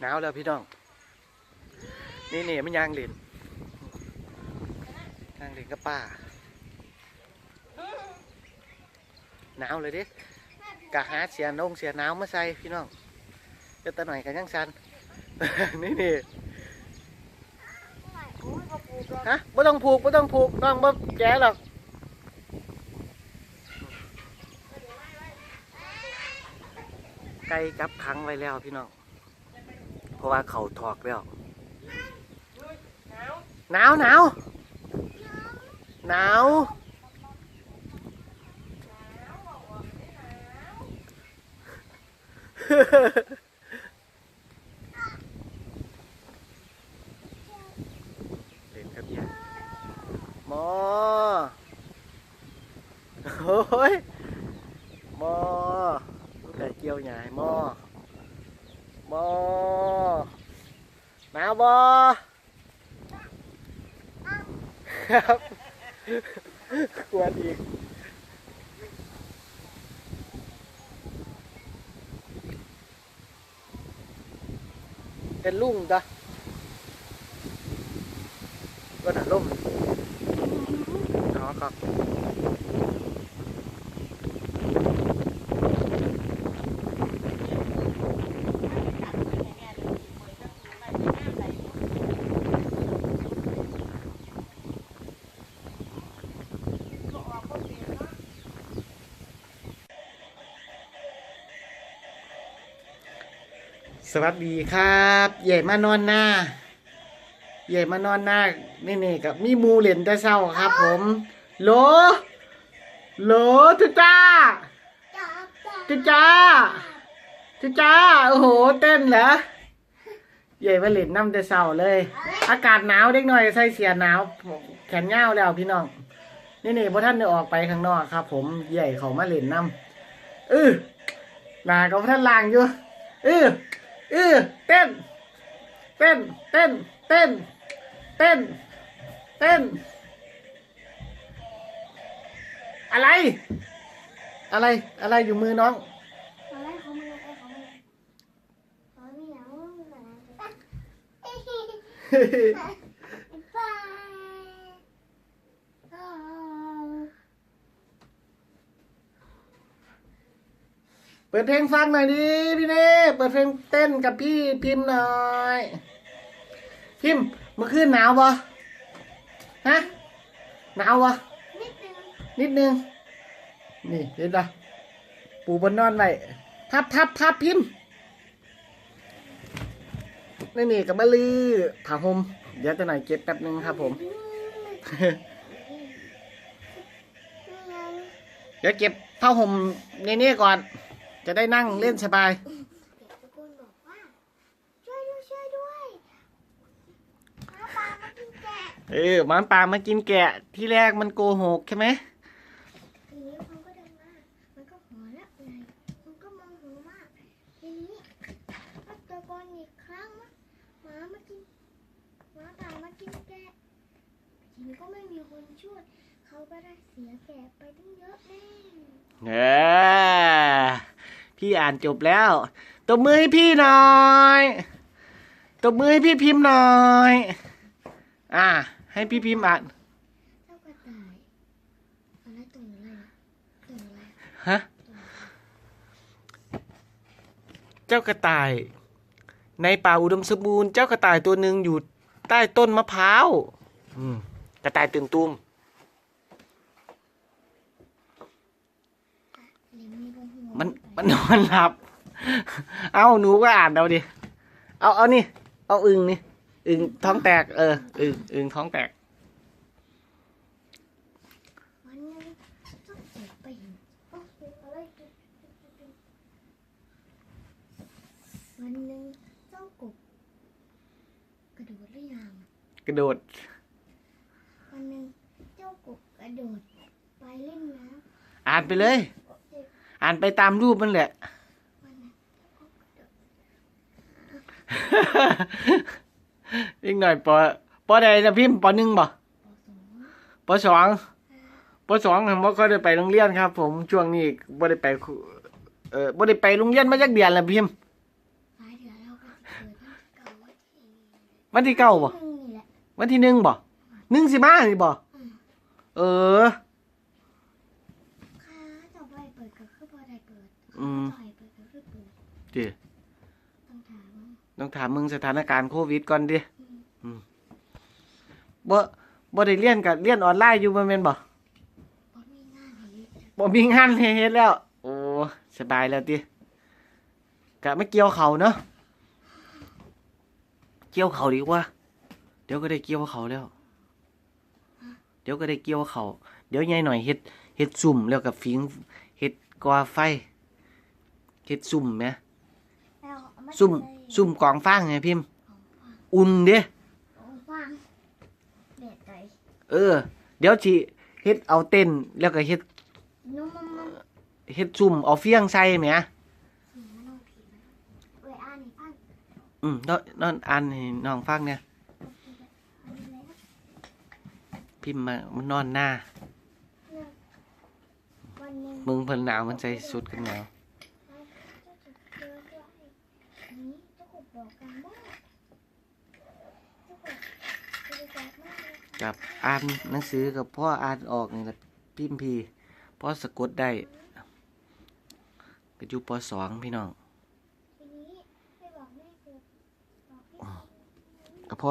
หนาวแล้วพี่น้อง นี่นี่ไม่ยางเล่นยางเล่นกับป้าหนาวเลยเดิกะหาเสียนงเสียหนาวมาใส่พี่น้องเจะตะหน่อยกันยังสันนี่นี่ฮะไม่ต้องผูกไม่ต้องผูกน้องบ่แก่หรอกไก่จับขังไว้แล้วพี่น้อง เพราะว่าเขาถอกแล้วหนาวหนาวหนาวเล่นครับยายหมอโอ้ยหมอแต่เกี่ยวใหญ่หมอหมอ หนาวบอครับกวนอีกเป็นลุงจ้ะก็หนาล่มอ๋อครับ สวัสดีครับ ใหญ่มานอนหน้า ใหญ่มานอนหน้านี่นี่กับมีมูเหรียญต่เศร้าครับ ผมโหลโหลทุจ้าทุจ้าทุจ้าโอ้โหเต้นเหรอใหญ่มาเหรียญน้ำแต่เศร้าเลย อากาศหนาวเด็กหน่อยใส่เสียหนาวแขนยาวแล้วพี่น้องนี่นี่พอท่านได้ออกไปข้างนอกครับ ผมใหญ่เขามาเหรียญน้ำเออลาก็พอท่านลางอยู่เออ เออเต้น เต้น เต้น เต้น เต้น เต้น อะไร อะไร อะไรอยู่มือน้อง อะไรของมึงอะไรของมึงอ๋อมีหนังอะไรบายอ๋อ เปิดเพลงฟังหน่อยดิพี่เน่เปิดเพลงเต้นกับพี่พิมพ์หน่อย พิมพ์เมื่อคืนหนาวปะฮะหนาวปะนิดนึงนิดนึงนี่เห็นปะปูบนนอนไว้ทับทับทับพิมพ์นี่นี่กับมะลือผ้าห่มเดี๋ยวจะหน่อยเก็บแป๊บนึงครับ ผมเดี๋ยวเก็บผ้าห่มในนี้ก่อน จะได้นั่งเล่นสบาย เด็กตะโกนบอกว่า ช่วยด้วยช่วยด้วยหมาป่ามากินแกะเออหมาป่ามากินแกะที่แรกมันโกหกใช่ไหมทีนี้มันก็เดินมามันก็หัวเราะใหญ่มันก็มองหัวมากทีนี้ก็ตะโกนอีกครั้งว่าหมามากินหมาป่ามากินแกะทีนี้ก็ไม่มีคนช่วยเขาก็ได้เสียแกะไปตั้งเยอะแน่ เออ พี่อ่านจบแล้วตบมือให้พี่หน่อยตบมือให้พี่พิมพ์หน่อย อ่า ให้พี่พิมพ์อ่านเจ้ากระต่ายอะไรตุ่นอะไรนะตุ่นอะไรฮะเจ้ากระต่าย ในป่าอุดมสมบูรณ์เจ้ากระต่ายตัวหนึ่งอยู่ใต้ต้นมะพร้าวอืมกระต่ายตื่นตูม เลี้ยง มีบนหัวมันมันนอนหลับ เอาหนูก็อ่านเอาดิ เอาเอานี่ เอาอึงนี่อึงท้องแตก เอออึงอึงท้องแตก วันหนึงต้องเจ็บไปเห็นโอ้ยอะไรจุดจุดจุดจุดวันหนึ่งเจ้ากบกระโดดหรือยังกระโดด วันหนึ่งเจ้ากบกระโดด ไปเล่นน้อ่านไปเลยำเจ็บ อ่านไปตามรูปมันแหละ อีกหน่อยปอปอใดนะพิมพ์ปอหนึ่งบ่ปสองปสองปสองผมก็ได้ไปโรงเรียนครับ ผมช่วงนี้บ่ได้ไป เออบ่ได้ไปโรงเรียนมาจักเดือนแล้วพิมพ์หลาเดือนแล้วก็เกิดตั้งวันที่เก้าบ่วันที่หนึ่งบ่หนึ่งสิมานี่บ่อืมเออ ค่ะต่อไปเปิดก็คือพอได้เปิด อืม ต่อยเปิดก็คือเปิ ดดิต้องถามว่าต้องถามมึงสถานการณ์โควิดก่อนดิอืมอืมบ่บ่ได้เรียนกับเรียนออนไลน์อยู่บ่แม่นบ่บ่มีงานให้เฮ็ดบ่มีงานให้เฮ็ดแล้ว โอ้สบายแล้วติกะไม่เกี่ยวเขาเนาะเกี่ยวเขาดีกว่า เดี๋ยวก็ได้เกี่ยวเขาแล้ว เดี๋ยวก็ได้เกี่ยวเขาเดี๋ยวยายหน่อยเฮ็ดเฮ็ดซุ่มแล้วกับฟิงเฮ็ดก่อไฟเฮ็ดซุ่มแหมแล้วเอาา ซุ่มใส่ซุ่มกองฟางไงพิมพ์ของฟางอุ่นเด้ของฟางแดดไก่เออ เดี๋ยวสิเฮ็ดเอาเต้นแล้วก็เฮ็ดนุ่มมันมันเฮ็ดซุ่มเอาเฟียงใส่แหมมันเอาผีมันเว้ยอ่านให้ฟังอืมนอนนอนอ่านให้น้องฟังเนี่ยอันนี้เลยนะพิมพ์มามันนอนหน้าวันหนึง มึงเพิ่นหนาวมันใส่ชุดกันหนาว เราจะเจอด้วยอันนี้ เจ้าขุดดอกกันบ้างเจ้าขุดบริจาคมากเลยกับอ่านหนังสือกับพ่ออ่านออกนี่แหละพิมพ์พีพ่อสะกดได้ก็อยู่ปสองพี่น้องทีนี้ให้บอกแม่เกิดบอกให้ก็พ่อ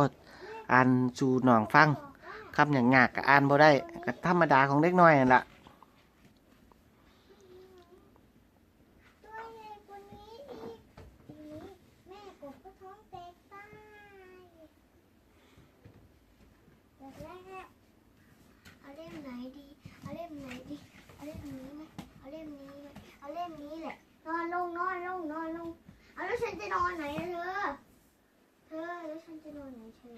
อ่านสู่น้องฟังบอกว่าคำอย่างยากก็อ่านบ่ได้ก็ธรรมดาของเด็กน้อยนั่นล่ะ ตัวใหญ่กว่านี้อีกทีนี้แม่กบก็ท้องแตกตายแบบแรกเอาเล่มไหนดีเอาเล่มไหนดีเอาเล่มนี้ไหมเอาเล่มนี้ไหมเอาเล่มนี้แหละนอนลงนอนลงนอนลงเอา แล้วฉันจะนอนไหนอะเธอ เธอแล้วฉันจะนอนไหนเธอ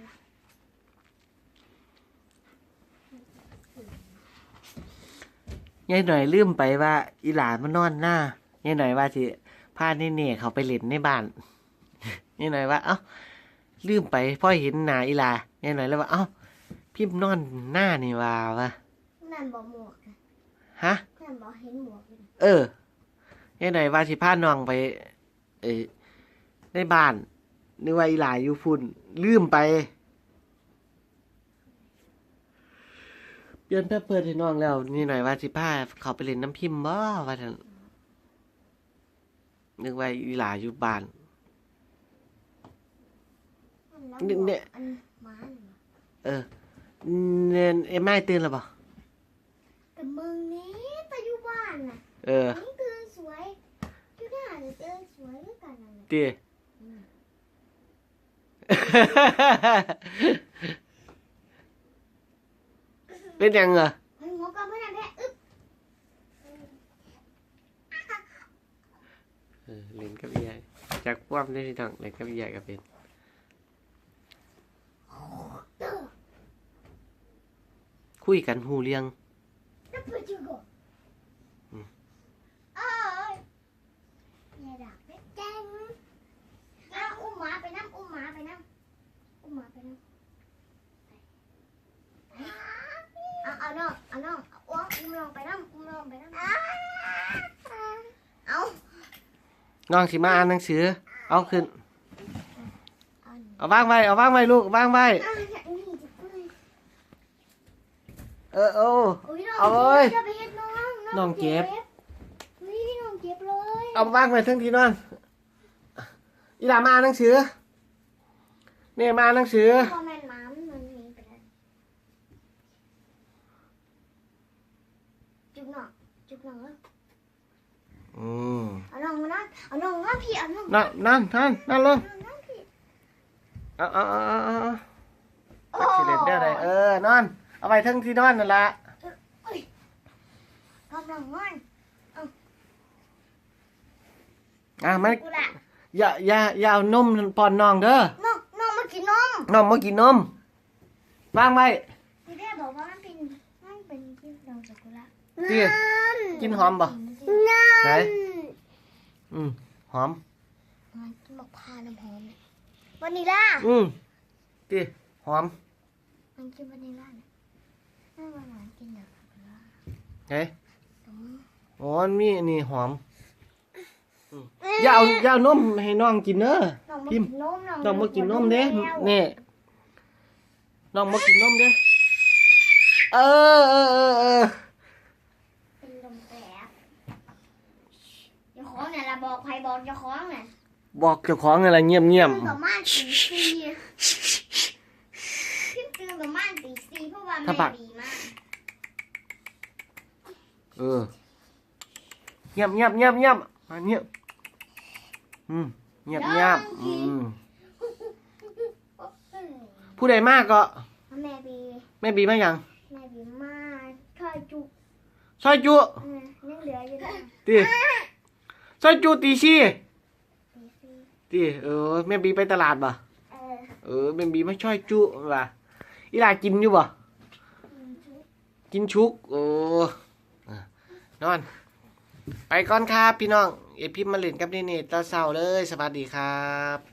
ยายหน่อยลืมไปว่า อีหลานมันนอนหน้ายายหน่อยว่าสิพาเน่ๆเขาไปเล่นในบ้านยายหน่อยว่า เอ้าลืมไปพ่อเห็นหน้าอีหลายายหน่อยแล้วว่าเอ้าพิมพ์นอนหน้านี่ว่าวะนั่นบอกหมวกนะฮะนั่นบอกเห็นหมวกเลยนะเออยายหน่อยว่าสิพาน้องไป เออ ในบ้านนึกว่าอีหลาอยู่พุ่น ลืมไป เปลี่ยนแพมเพิร์ดให้น้องแล้ว นี่หน่อยว่าสิพาเขาไปเล่นน้ำพิมพ์บ่ว่าท่านนึกว่าอีหลาอยู่บ้านนั่นแล้วหมวกเนี่ยอันหม้าน่ะเออเนี่ยเอ็มไม่ตื่นแล้วบ่แต่มึงนี้ไปอยู่บ้านน่ะเออมึงตื่นสวยอยู่หน้าเนี่ยตื่นสวยด้วยกันนั่นแหละตีอืม เป็นยังเหรอเฮ้ยหัวก็ไม่ได้แพ้อึ๊บเออเล่นกับอีใหญ่จากป้อมได้ที่ทางเล่นกับอีใหญ่ก็เป็นคุยกันหูเรียง แล้วไปจูก่อน อืม เอ้ยอย่าด่าเพชรแจ้งเอาอุ้มหมาไปน้ำอุ้มหมาไปน้ำอุ้มหมาไปน้ำ เอาเอาน้องเอาน้องเอาอ้วงอุ้มน้องไปน้ำอุ้มน้องไปน้ำเอาน้องสิมาอ่านหนังสือ เอาขึ้น เอาหนูเอาวางไว้ เอาวางไว้ลูกวางไว้ เอาเนี่ยนี่จะพูดเออเออโอ้ยน้องเอาเลยจะไปเฮ็ดน้องน้องเจ็บเฮ้ยน้องเจ็บเลย เอาวางไว้ทั้งทีนอนอีหลามาอ่านหนังสือเนี่ยมาอ่านหนังสือ พอแม่นหมามันมันมีไปแล้วจุกน้องจุกน้องแล้ว อืมเอาน้องมานั่งเอาน้องมาพี่เอาน้องนั่นนั่นนั่นนั่นลงเอาน้องพี่เอาเอาเอาเอาเอาโอ้สิเล่นได้ไรเออนอน เอาไว้ทั้งที่นอนนั่นละกำลังนอนอะมันกูละอย่าอย่าอย่าเอานมป้อนน้องเด้อน้องน้องมากินนมน้องมากินนมวางไว้พี่แม่บอกว่ามันเป็นมันเป็นกินดองจากกุละเตี้ยกินหอมบ่น้ ไหน อืมหอมมันบอกพาน้ำหอมวานิลลาอืมตีหอม มันกินวานิลลาเนี่ยน่าหวานๆกินแบบกุละเฮ้ยอืมอ๋อมันมีอันนี่หอมอืมอย่าเอาอย่าเอานมให้น้องกินเด้อน้องมาพิกิมนพ์นมน้องน้องมากินนมเด้แล้วนี่น้องมากินนมเด้อเออเออเออเออ เป็นลมแปบเจ้า ของเนี่ยละบอกใครบอกเจ้าของเนี่ยบอกเจ้าของอะไรเงียบเงียบตื่นประมาณตีสี่ขึ้นตื่นประมาณตีสี่เพราะว่าแม่ดีมากเออเงียบเงียบเงียบเงียบมาเงียบอืมเงียบเงียบอืมผู้ใดมากก็แม่บีแม่บีมายังแม่บีมากช่วยจุกซอยจุเออยังเหลืออยู่นะตี ซอยจุตีซี่ตีสี่ตีเออแม่บีไปตลาดบ่เออเออแม่บีมาช่อยจุว่ะอีหลากินอยู่บ่อืมจุกกินชุกโอ้อะนอน ไปก่อนครับพี่น้องเอพิมพ์มาเล่นกับนี่นี่ตาเศร้าเลยสวัสดีครับ